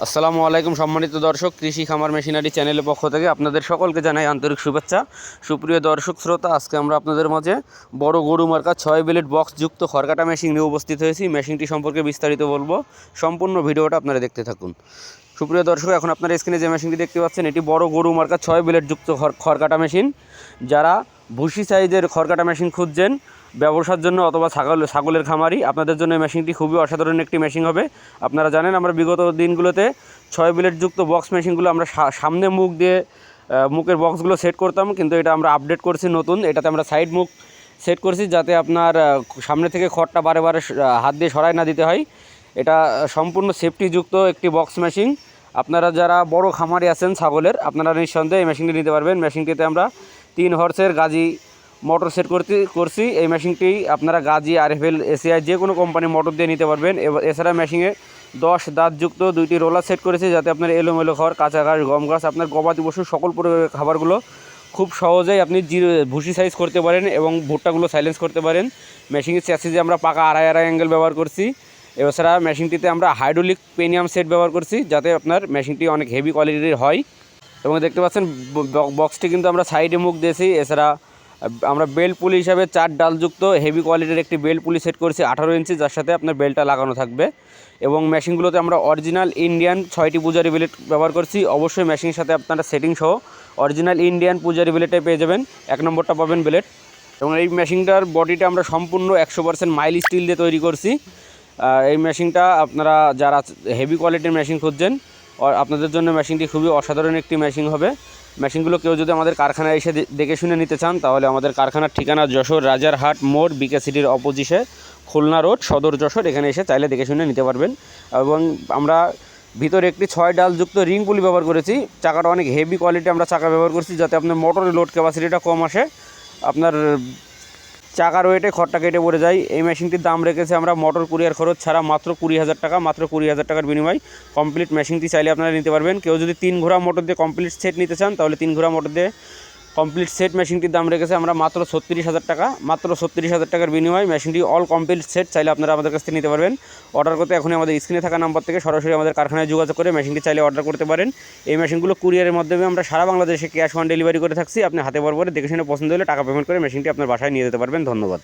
আসসালামু আলাইকুম সম্মানিত দর্শক, কৃষি খামার মেশিনারি চ্যানেলের পক্ষ থেকে আপনাদের সকলকে জানাই আন্তরিক শুভেচ্ছা। সুপ্রিয় দর্শক, শ্রোতা, আজকে আমরা আপনাদের মাঝে বড় গরু মার্কা ছয় বিলেট বক্স যুক্ত খড়কাটা মেশিন নিয়ে উপস্থিত হয়েছি। মেশিনটি সম্পর্কে বিস্তারিত বলব। সম্পূর্ণ ভিডিওটা আপনারা দেখতে থাকুন। সুপ্রিয় দর্শক, এখন আপনারা স্ক্রিনে যে মেশিনটি দেখতে পাচ্ছেন, এটি বড় গরু মার্কা ছয় বিলেট যুক্ত খড়- খড়কাটা মেশিন যারা ভুসি সাইজের খড়কাটা মেশিন খুঁজছেন ব্যবসার জন্য অথবা ছাগল ছাগলের খামারি, আপনাদের জন্য এই মেশিনটি খুবই অসাধারণ একটি মেশিন হবে। আপনারা জানেন, আমরা বিগত দিনগুলোতে ছয় বিলেট যুক্ত বক্স মেশিনগুলো আমরা সামনে মুখ দিয়ে মুখের বক্সগুলো সেট করতাম, কিন্তু এটা আমরা আপডেট করছি নতুন। এটাতে আমরা সাইড মুখ সেট করছি যাতে আপনার সামনে থেকে খড়টা বারে বারে হাত দিয়ে সরাই না দিতে হয়। এটা সম্পূর্ণ সেফটিযুক্ত একটি বক্স মেশিন আপনারা যারা বড় খামারি আছেন ছাগলের, আপনারা নিঃসন্দেহে এই মেশিনটি নিতে পারবেন। মেশিনটিতে আমরা তিন হর্সের গাজি মোটর সেট করতে, করছি। এই মেশিনটি আপনারা গাজি, আরএফএল, এসিআই যে কোনো কোম্পানির মোটর দিয়ে নিতে পারবেন। এছাড়া মেশিনে দশ দাঁতযুক্ত দুইটি রোলার সেট করেছি যাতে আপনার এলোমেলো খড় কাঁচা ঘাস, গম গাছ আপনার গবাদি পশুর সকল প্রকারের খাবারগুলো খুব সহজেই আপনি জিরো ভুসি সাইজ করতে পারেন এবং ভুট্টাগুলো সাইলেন্স করতে পারেন। মেশিনের চ্যাসিজে আমরা পাকা আড়াই আড়াই অ্যাঙ্গেল ব্যবহার করছি। এছাড়া মেশিনটিতে আমরা হাইড্রোলিক পেনিয়াম সেট ব্যবহার করছি যাতে আপনার মেশিনটি অনেক হেভি কোয়ালিটির হয়। এবং দেখতে পাচ্ছেন বক্সটি কিন্তু আমরা সাইডে মুখ দিয়েছি। এছাড়া আমরা বেল্ট পুলি হিসাবে চার ডালযুক্ত হেভি কোয়ালিটির একটি বেল্ট পুলি সেট করেছি আঠারো ইঞ্চি যার সাথে আপনার বেল্টটা লাগানো থাকবে। এবং মেশিনগুলোতে আমরা অরিজিনাল ইন্ডিয়ান ছয়টি পূজারি বিলেট ব্যবহার করছি। অবশ্যই মেশিনের সাথে আপনারা সেটিং সহ অরিজিনাল ইন্ডিয়ান পূজারি বিলেটে পেয়ে যাবেন। এক নম্বরটা পাবেন বিলেট এবং এই মেশিনটার বডিটা আমরা সম্পূর্ণ একশো পার্সেন্ট মাইল স্টিল দিয়ে তৈরি করছি। এই মেশিনটা আপনারা যারা হেভি কোয়ালিটির মেশিন খুঁজছেন আপনাদের জন্য মেশিনটি খুবই অসাধারণ একটি মেশিন হবে। মেশিনগুলো কেউ যদি আমাদের কারখানায় এসে দেখে শুনে নিতে চান, তাহলে আমাদের কারখানার ঠিকানা যশোর রাজারহাট মোড়, বিকে সিটির অপোজিশে খুলনা রোড, সদর যশোর, এখানে এসে চাইলে দেখে শুনে নিতে পারবেন। এবং আমরা ভিতরে একটি ছয় ডালযুক্ত রিং পুলি ব্যবহার করেছি। চাকাটা অনেক হেভি কোয়ালিটি আমরা চাকা ব্যবহার করছি, যাতে আপনার মোটরের লোড ক্যাপাসিটিটা কম আসে। আপনার চাকার ওয়েটে খড়টা কেটে পড়ে যায়। এই মেশিনটির দাম রেখেছে আমরা মোটর কুরিয়ার খরচ ছাড়া মাত্র কুড়ি হাজার টাকা, মাত্র কুড়ি হাজার টাকার বিনিময় কমপ্লিট মেশিনটি চাইলে আপনারা নিতে পারবেন। কেউ যদি তিন ঘোড়া মোটর দিয়ে কমপ্লিট সেট নিতে চান, তাহলে তিন ঘোড়া মোটর দিয়ে কমপ্লিট সেট মেশিনটির দাম রেখেছে আমরা মাত্র ছত্রিশ হাজার টাকা। মাত্র ছত্রিশ হাজার টাকার বিনিময়ে মেশিনটি অল কমপ্লিট সেট চাইলে আপনারা আমাদের কাছ থেকে নিতে পারবেন। অর্ডার করতে এখনই আমাদের স্ক্রিনে থাকা নাম্বার থেকে সরাসরি আমাদের কারখানায় যোগাযোগ করে মেশিনটি চাইলে অর্ডার করতে পারেন। এই মেশিনগুলো কুরিয়ারের মাধ্যমে আমরা সারা বাংলাদেশে ক্যাশ অন ডেলিভারি করে থাকছি। আপনি হাতে বরাবর দেখে শুনে পছন্দ হলে টাকা পেমেন্ট করে মেশিনটি আপনার বাসায় নিয়ে যেতে পারবেন। ধন্যবাদ।